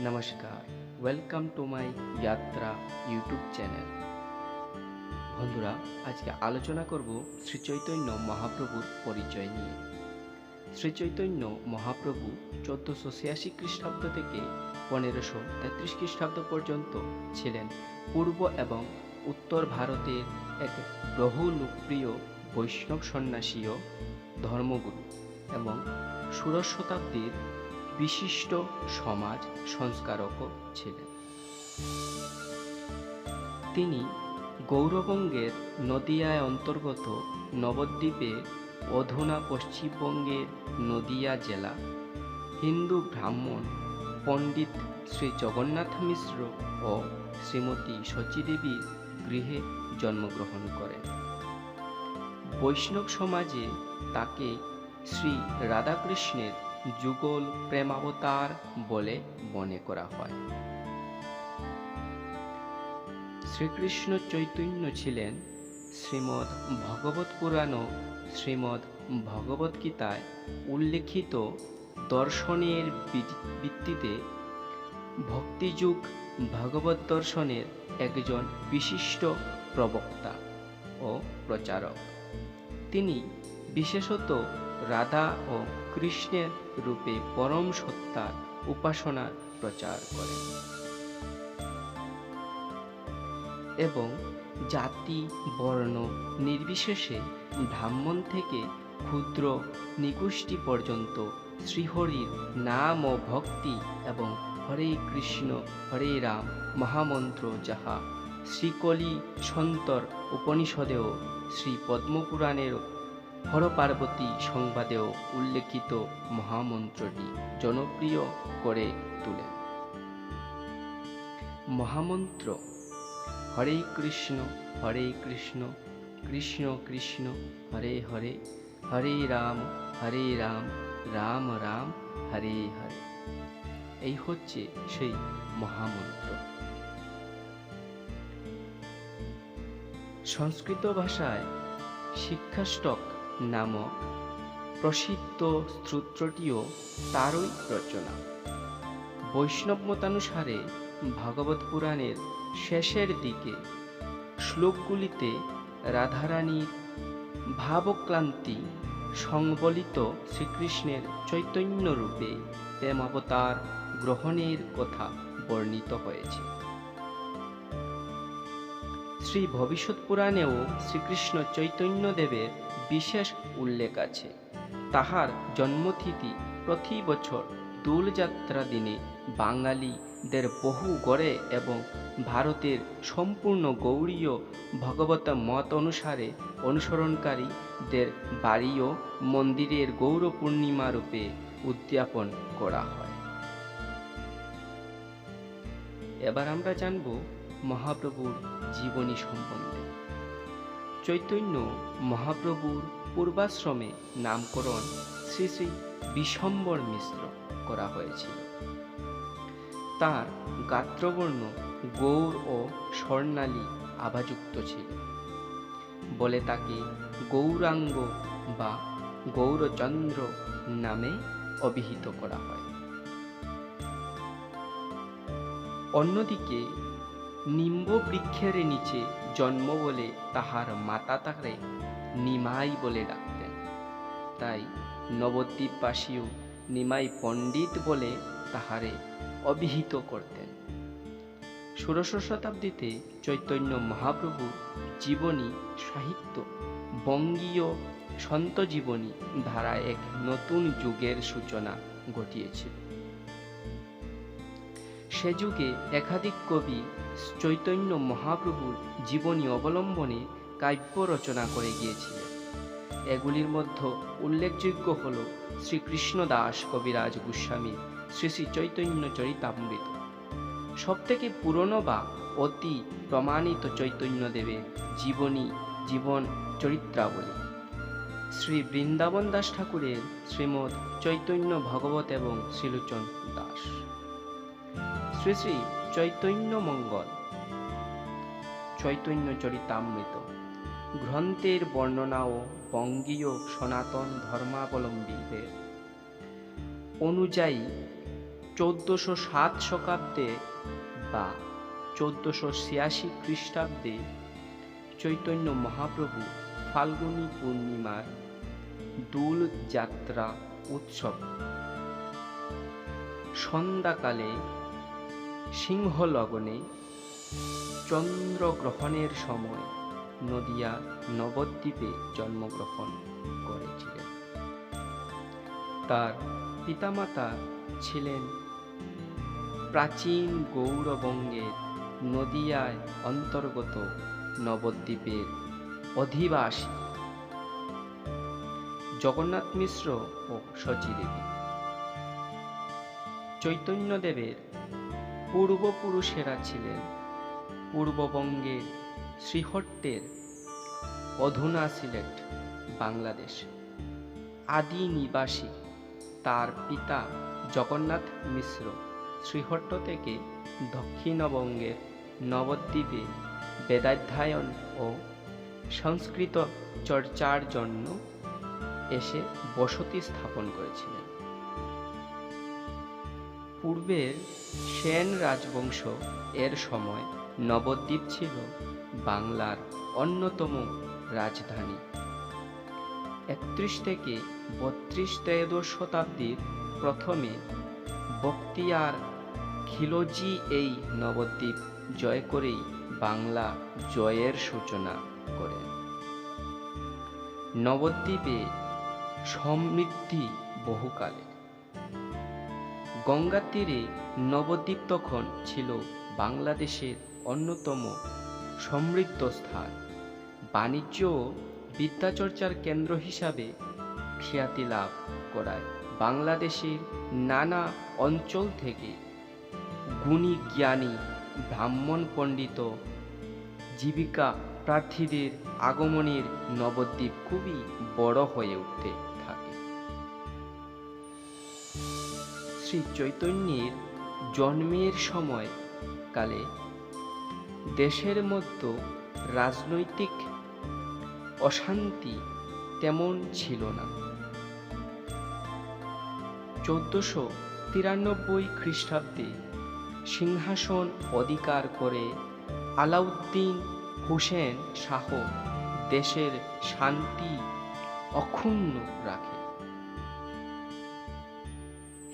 নমস্কার। Welcome to my যাত্রা YouTube channel বন্ধুরা, আজকে আলোচনা করব শ্রী চৈতন্য মহাপ্রভুর পরিচয় নিয়ে। শ্রী চৈতন্য মহাপ্রভু চোদ্দোশো ছিয়াশি খ্রিস্টাব্দ থেকে পনেরোশো তেত্রিশ খ্রিস্টাব্দ পর্যন্ত ছিলেন পূর্ব এবং উত্তর ভারতের এক বহু লোকপ্রিয় বৈষ্ণব সন্ন্যাসীয় ধর্মগুরু এবং ষোড়শ শতাব্দীর বিশিষ্ট সমাজ সংস্কারকও ছিলেন। তিনি গৌরবঙ্গের নদিয়ায় অন্তর্গত নবদ্বীপে অধুনা পশ্চিমবঙ্গের নদিয়া জেলা হিন্দু ব্রাহ্মণ পণ্ডিত শ্রী জগন্নাথ মিশ্র ও শ্রীমতী শচীদেবীর গৃহে জন্মগ্রহণ করেন। বৈষ্ণব সমাজে তাকে শ্রী রাধাকৃষ্ণের যুগল প্রেমাবতার বলে মনে করা হয়। শ্রীকৃষ্ণ চৈতন্য ছিলেন শ্রীমদ্ ভগবত পুরাণ শ্রীমদ্ ভগবত গীতায় উল্লেখিত দর্শনের ভিত্তিতে ভক্তিযুগ ভগবত দর্শনের একজন বিশিষ্ট প্রবক্তা ও প্রচারক। তিনি বিশেষত রাধা ও কৃষ্ণের রূপে পরম সত্তার উপাসনার প্রচার করেন এবং জাতি, বর্ণ নির্বিশেষে ব্রাহ্মণ থেকে ক্ষুদ্র নিকুষ্টি পর্যন্ত শ্রীহরির নাম ও ভক্তি এবং হরে কৃষ্ণ, হরে রাম মহামন্ত্র যাহা শ্রীকলি সন্তর উপনিষদেও শ্রী পদ্মপুরাণের হর পার্বতী সংবাদেও উল্লেখিত মহামন্ত্রটি জনপ্রিয় করে তোলেন মহামন্ত্র, হরে কৃষ্ণ হরে কৃষ্ণ কৃষ্ণ কৃষ্ণ, হরে হরে হরে রাম হরে রাম রাম রাম, হরে হরে। এই হচ্ছে সেই মহামন্ত্র। সংস্কৃত ভাষায় শিক্ষাষ্টক নামক প্রসিদ্ধ স্তোত্রটিও তারই রচনা। বৈষ্ণব মতানুসারে ভাগবত পুরাণের শেষের দিকে শ্লোকগুলিতে রাধারানীর ভাবক্লান্তি সংবলিত শ্রীকৃষ্ণের চৈতন্য রূপে প্রেমাবতার গ্রহণের কথা বর্ণিত হয়েছে। শ্রী ভবিষ্যৎ পুরাণেও শ্রীকৃষ্ণ চৈতন্যদেবের বিশেষ উল্লেখ আছে। তাহার জন্মতিথি প্রতি বছর দোলযাত্রা দিনে বাঙালিদের বহু গড়ে এবং ভারতের সম্পূর্ণ গৌড়ীয় ভগবত মত অনুসারে অনুসরণকারীদের বাড়ি ও মন্দিরের গৌর পূর্ণিমা রূপে উদযাপন করা হয়। এবার আমরা জানব মহাপ্রভুর জীবনী সম্বন্ধে। চৈতন্য মহাপ্রভুর পূর্বাশ্রমে নামকরণ শ্রী শ্রী বিশম্বর মিশ্র করা হয়েছিল। তার গাত্রবর্ণ গৌর ও স্বর্ণালী আভাযুক্ত ছিল। বলে তাকে গৌরাঙ্গ বা গৌরচন্দ্র নামে অভিহিত করা হয়। অন্যদিকে নিম্ব বৃক্ষের নিচে জন্ম বলে তাহার মাতা তাকে নিমাই বলে ডাকতেন। তাই নবদ্বীপবাসীও নিমাই পণ্ডিত বলে তাহারে অভিহিত করতেন। ষোড়শ শতাব্দীতে চৈতন্য মহাপ্রভু জীবনী সাহিত্য বঙ্গীয় সন্ত জীবনী ধারা এক নতুন যুগের সূচনা ঘটিয়েছিল। সে যুগে একাধিক কবি চৈতন্য মহাপ্রভুর জীবনী অবলম্বনে কাব্য রচনা করে গিয়েছিলেন। এগুলির মধ্যে উল্লেখযোগ্য হল শ্রীকৃষ্ণ দাস কবিরাজ গোস্বামী, শ্রী শ্রী চৈতন্য চরিতামৃত। সবথেকে পুরনো বা অতি প্রমাণিত চৈতন্যদেবের জীবনী, জীবন চরিত্রাবলী। শ্রী বৃন্দাবন দাস ঠাকুরের শ্রীমৎ চৈতন্য ভগবত এবং শ্রীলোচন দাস। শ্রী শ্রী চৈতন্য মঙ্গল। চৈতন্য চরিতামৃত। গ্রন্থের বর্ণনা ও বঙ্গীয় সনাতন ধর্মাবলম্বীদের। অনুযায়ী, চোদ্দোশো সাত শতাব্দে বা চোদ্দোশো ছিয়াশি খ্রিস্টাব্দে চৈতন্য মহাপ্রভু ফাল্গুনী পূর্ণিমার দোল যাত্রা উৎসব। সন্ধ্যাকালে সিংহলগ্নে চন্দ্রগ্রহণের সময় নদিয়া নবদ্বীপে জন্মগ্রহণ করেছিলেন। তার পিতামাতা ছিলেন প্রাচীন গৌরবঙ্গের নদিয়ায় অন্তর্গত নবদ্বীপের অধিবাসী। জগন্নাথ মিশ্র ও শচীদেবী। চৈতন্যদেবের পূর্বপুরুষেরা ছিলেন। পূর্ববঙ্গের শ্রীহট্টের অধুনা সিলেট, বাংলাদেশ। আদি নিবাসী তার পিতা জগন্নাথ মিশ্র শ্রীহট্ট থেকে দক্ষিণবঙ্গের নবদ্বীপে বেদাধ্যায়ন ও সংস্কৃত চর্চার জন্য এসে বসতি স্থাপন করেছিলেন। পূর্বের সেন রাজবংশ এর সময় নবদ্বীপ ছিল বাংলার অন্যতম রাজধানী। একত্রিশ থেকে বত্রিশ ত্রয়োদশ শতাব্দীর প্রথমে বক্তিয়ার খিলজি এই নবদ্বীপ জয় করেই বাংলা জয়ের সূচনা করেন নবদ্বীপে সমৃদ্ধি বহুকালে। গঙ্গার তীরে নবদ্বীপ তখন ছিল বাংলাদেশের অন্যতম সমৃদ্ধ স্থান। বাণিজ্য ও বিদ্যাচর্চার কেন্দ্র হিসাবে খ্যাতি লাভ করায় বাংলাদেশের নানা অঞ্চল থেকে গুণী জ্ঞানী ব্রাহ্মণ পণ্ডিত জীবিকা প্রার্থীদের আগমনের নবদ্বীপ খুবই বড় হয়ে উঠতে শ্রী চৈতন্যের জন্মের সময় কালে দেশের মধ্যে রাজনৈতিক অশান্তি তেমন ছিল না। চোদ্দশো তিরানব্বই খ্রিস্টাব্দে সিংহাসন অধিকার করে আলাউদ্দিন হুসেন শাহ দেশের শান্তি অক্ষুণ্ণ রাখে।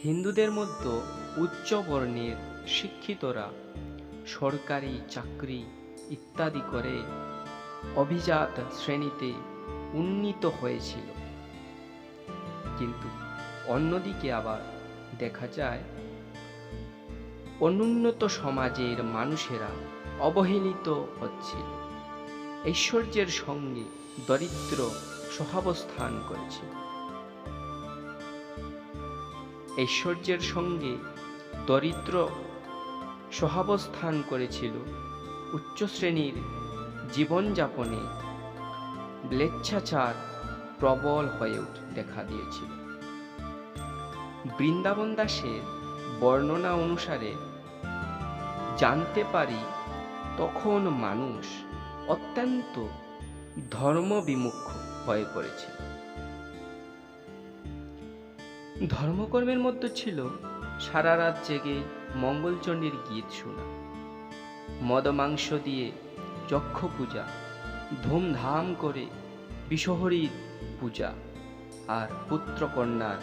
হিন্দুদের মধ্যে উচ্চ বর্ণের শিক্ষিতরা সরকারি চাকরি ইত্যাদি করে অভিজাত শ্রেণীতে উন্নীত হয়েছিল। কিন্তু অন্যদিকে আবার দেখা যায়, অনুন্নত সমাজের মানুষেরা অবহেলিত হচ্ছিল। ঐশ্বর্যের সঙ্গে দরিদ্র সহাবস্থান করেছে ঐশ্বর্যের সঙ্গে দরিদ্র সহাবস্থান করেছিল উচ্চ শ্রেণির জীবনযাপনে ব্লেচ্ছাচার প্রবল হয়ে উঠ, দেখা দিয়েছিল। বৃন্দাবন দাসের বর্ণনা অনুসারে জানতে পারি তখন মানুষ অত্যন্ত ধর্মবিমুখ হয়ে পড়েছিল। ধর্মকর্মের মধ্যে ছিল সারা রাত জেগে মঙ্গলচণ্ডীর গীত শোনা মদ মাংস দিয়ে যক্ষ পূজা, ধুমধাম করে বিশহরীর পূজা আর পুত্রকন্যার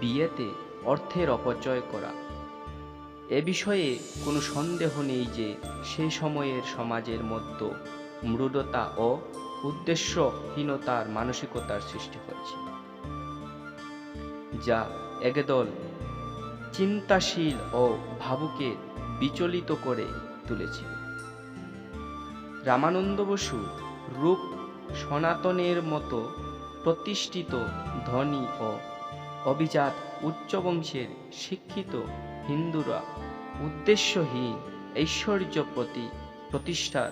বিয়েতে অর্থের অপচয় করা। এ বিষয়ে কোনো সন্দেহ নেই যে সে সময়ের সমাজের মধ্যে মৃদতা ও উদ্দেশ্যহীনতার মানসিকতার সৃষ্টি হয়েছে। যা একদল চিন্তাশীল ও ভাবুকে বিচলিত করে তুলেছিল। রামানন্দ বসু রূপ সনাতনের মতো প্রতিষ্ঠিত ধনী ও অভিজাত উচ্চবংশের শিক্ষিত হিন্দুরা উদ্দেশ্যহীন ঐশ্বর্য প্রতি প্রতিষ্ঠার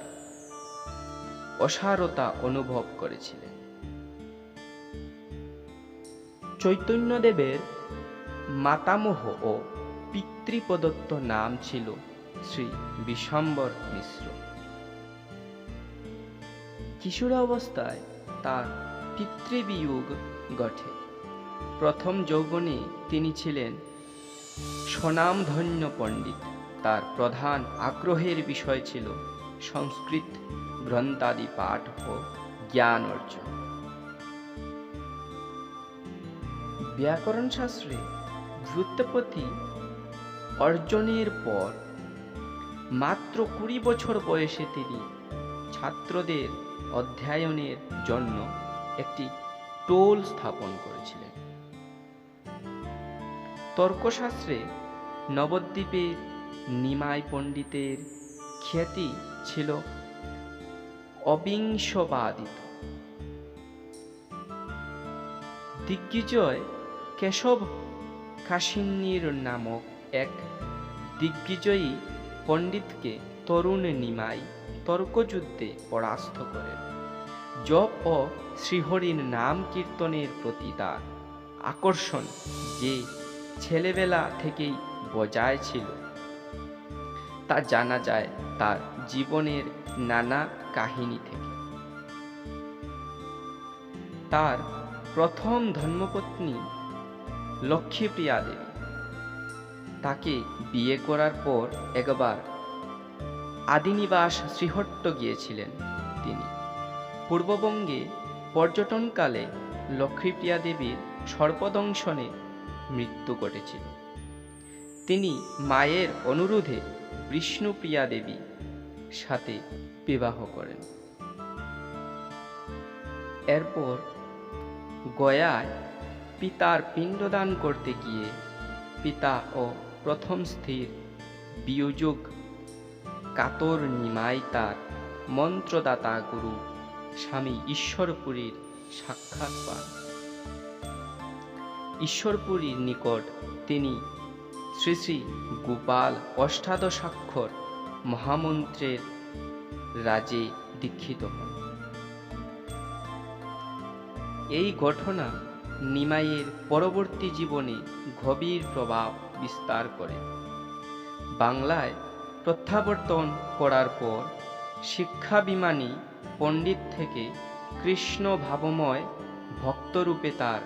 অসারতা অনুভব করেছিলেন চৈতন্যদেবের মাতামহ ও পিতৃপ্রদত্ত নাম ছিল শ্রী বিশম্বর মিশ্র। কিশোরাবস্থায় তার পিতৃবিয়োগ ঘটে। প্রথম যৌবনে তিনি ছিলেন স্বনামধন্য পণ্ডিত। তার প্রধান আগ্রহের বিষয় ছিল সংস্কৃত গ্রন্থাদি পাঠ ও জ্ঞান অর্জন। ব্যাকরণ শাস্ত্রে ভ্যুৎপত্তি অর্জনের পর মাত্র কুড়ি বছর বয়সে তিনি ছাত্রদের অধ্যয়নের জন্য একটি টোল স্থাপন করেছিলেন। তর্কশাস্ত্রে নবদ্বীপের নিমাই পণ্ডিতের খ্যাতি ছিল অবিংশবাদিত। দিগ্বিজয় কেশব কাশিন্নির নামক এক দিগ্বিজয়ী পণ্ডিতকে তরুণ নিমাই তর্কযুদ্ধে পরাস্ত করেন। জপ ও শ্রীহরির নাম কীর্তনের প্রতি তার আকর্ষণ যে ছেলেবেলা থেকেই বজায় ছিল। তা জানা যায় তার জীবনের নানা কাহিনী থেকে। তার প্রথম ধর্মপত্নী লক্ষ্মীপ্রিয়া দেবী। তাকে বিয়ে করার পর একবার আদিনিবাস শ্রীহট্ট গিয়েছিলেন তিনি। পূর্ববঙ্গে পর্যটনকালে লক্ষ্মীপ্রিয়া দেবীর সর্পদংশনে মৃত্যু ঘটেছিল। তিনি মায়ের অনুরোধে বিষ্ণুপ্রিয়া দেবী সাথে বিবাহ করেন। এরপর গয়ায় পিতার পিণ্ডদান করতে গিয়ে পিতা ও প্রথম স্থির বিয়োজক কাতর নিমাই তার মন্ত্রদাতা গুরু স্বামী ঈশ্বরপুরীর সাক্ষাৎ পান। ঈশ্বরপুরীর নিকট তিনি শ্রী শ্রী গোপাল অষ্টাদশাক্ষর মহামন্ত্রের রাজে দীক্ষিত হন। এই ঘটনা নিমাইয়ের পরবর্তী জীবনে গভীর প্রভাব বিস্তার করে। বাংলায় প্রত্যাবর্তন করার পর শিক্ষা বিমানী পণ্ডিত থেকে কৃষ্ণ ভাবময় ভক্তরূপে তার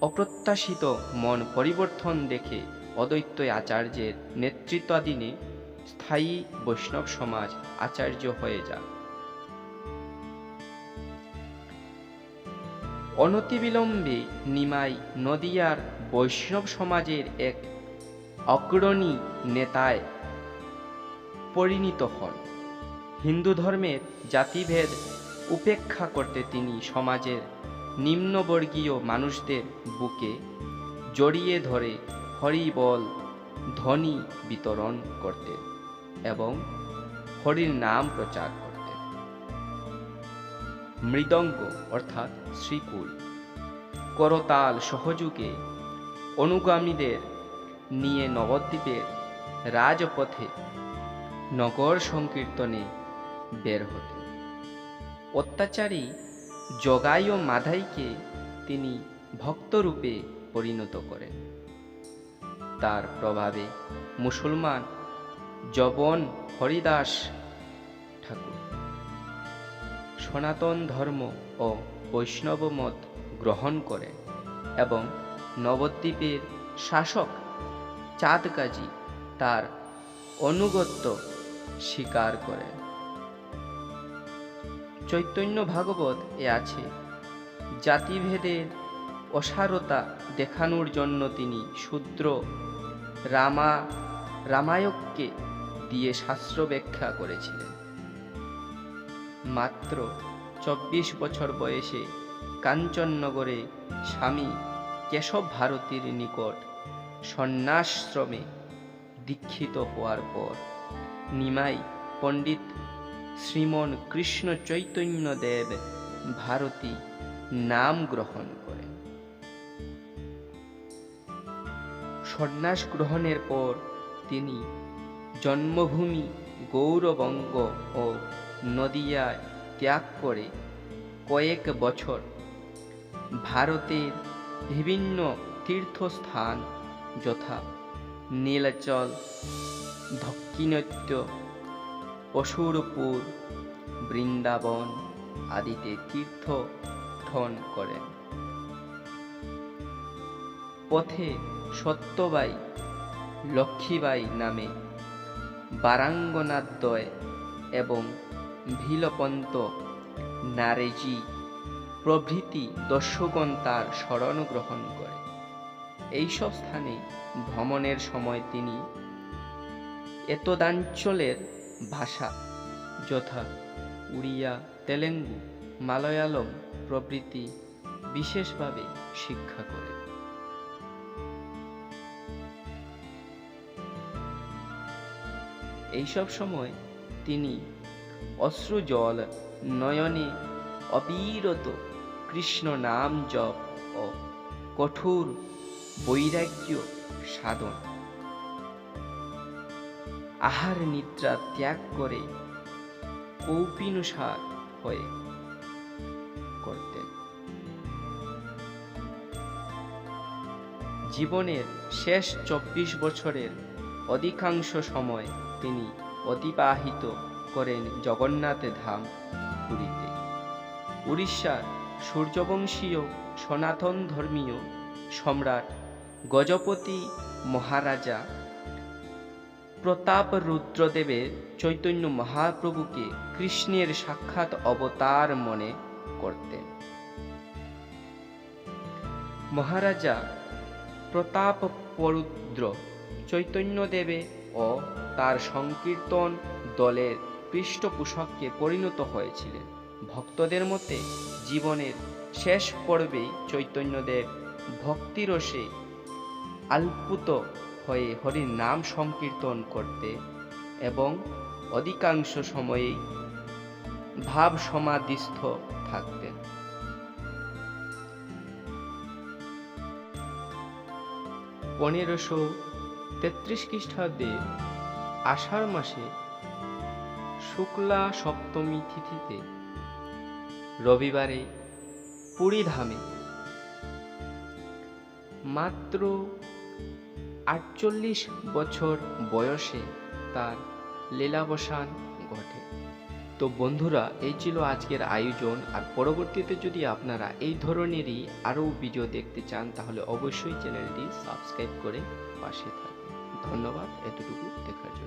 অপ্রত্যাশিত মন পরিবর্তন দেখে অদ্বৈত আচার্যের নেতৃত্বাধীনে স্থায়ী বৈষ্ণব সমাজ আচার্য হয়ে যায় অনতিবিলম্বে নিমাই নদিয়ার বৈষ্ণব সমাজের এক অগ্রণী নেতায় পরিণত হন। হিন্দু ধর্মের জাতিভেদ উপেক্ষা করতে তিনি সমাজের নিম্নবর্গীয় মানুষদের বুকে জড়িয়ে ধরে হরিবল, ধ্বনি বিতরণ করতেন এবং হরির নাম প্রচার মৃদঙ্গ, অর্থাৎ শ্রীকুল। করতাল সহযোগে অনুগামীদের নিয়ে নবদ্বীপের রাজপথে নগর সংকীর্তনে বের হতেন অত্যাচারী জগাই ও মাধাইকে তিনি ভক্তরূপে পরিণত করেন। তার প্রভাবে মুসলমান জবন হরিদাস সনাতন ধর্ম ও বৈষ্ণব মত গ্রহণ করেন এবং নবদ্বীপের শাসক চাঁদ কাজী তার অনুগত্য স্বীকার করেন চৈতন্য ভাগবত এ আছে জাতিভেদের অসারতা দেখানোর জন্য তিনি শূদ্র রামা, রামায়ককে দিয়ে শাস্ত্র ব্যাখ্যা করেছিলেন। মাত্র চব্বিশ বছর বয়সে কাঞ্চননগরে স্বামী কেশব ভারতীর নিকট সন্ন্যাসশ্রমে দীক্ষিত হওয়ার পর নিমাই পণ্ডিত শ্রীমন কৃষ্ণ চৈতন্য দেব ভারতী নাম গ্রহণ করেন। সন্ন্যাস গ্রহণের পর তিনি জন্মভূমি গৌরবঙ্গ ও নদিয়ায় ত্যাগ করে কয়েক বছর ভারতের বিভিন্ন তীর্থস্থান যথা নীলাচল, দক্ষিণত্য, অসুরপুর, বৃন্দাবন আদিতে তীর্থ তীর্থঠন করেন। পথে সত্যবাই, লক্ষ্মীবাই নামে বারাঙ্গনাদ্বয় এবং ভিলপন্ত নারেজি প্রভৃতি দর্শকগণ তার স্মরণ গ্রহণ করে। এইসব স্থানে ভ্রমণের সময় তিনি এতদাঞ্চলের ভাষা যথা উড়িয়া তেলেঙ্গু মালয়ালম প্রভৃতি বিশেষভাবে শিক্ষা করে। এইসব সময় তিনি অশ্রুজল নয়নে অবিরত কৃষ্ণ নাম জপ ও কঠোর বৈরাগ্য সাধন। আহার নিদ্রা ত্যাগ করে কৌপিনুসার হয়ে করতেন। জীবনের শেষ চব্বিশ বছরের অধিকাংশ সময় তিনি অতিবাহিত করেন জগন্নাথ ধাম পুরীতে। উড়িষ্যার সূর্যবংশীয়, সনাতন ধর্মীয় সম্রাট গজপতি মহারাজা প্রতাপ রুদ্রদেবের চৈতন্য মহাপ্রভুকে কৃষ্ণের সাক্ষাৎ অবতার মনে করতেন। মহারাজা প্রতাপ পরুদ্র চৈতন্যদেবে ও তার সংকীর্তন দলের পৃষ্ঠপোষককে পরিণত হয়েছিলেন। ভক্তদের মতে, জীবনের শেষ পর্বে চৈতন্যদেব ভক্তিরসে আলপুত হয়ে হরির নাম সংকীর্তন করতে এবং অধিকাংশ সময়েই ভাব সমাধিস্থ থাকতেন। পনেরোশো তেত্রিশ খ্রিস্টাব্দে আষাঢ় মাসে শুক্লা সপ্তমী তিথিতে। রবিবারে পুরীধামে। মাত্র আটচল্লিশ বছর বয়সে তার লীলাবসান ঘটে। তো বন্ধুরা, এই ছিল আজকের আয়োজন। আর পরবর্তীতে যদি আপনারা এই ধরনেরই আরও ভিডিও দেখতে চান, তাহলে অবশ্যই চ্যানেলটি সাবস্ক্রাইব করে পাশে থাকবেন ধন্যবাদ, এতটুকু দেখার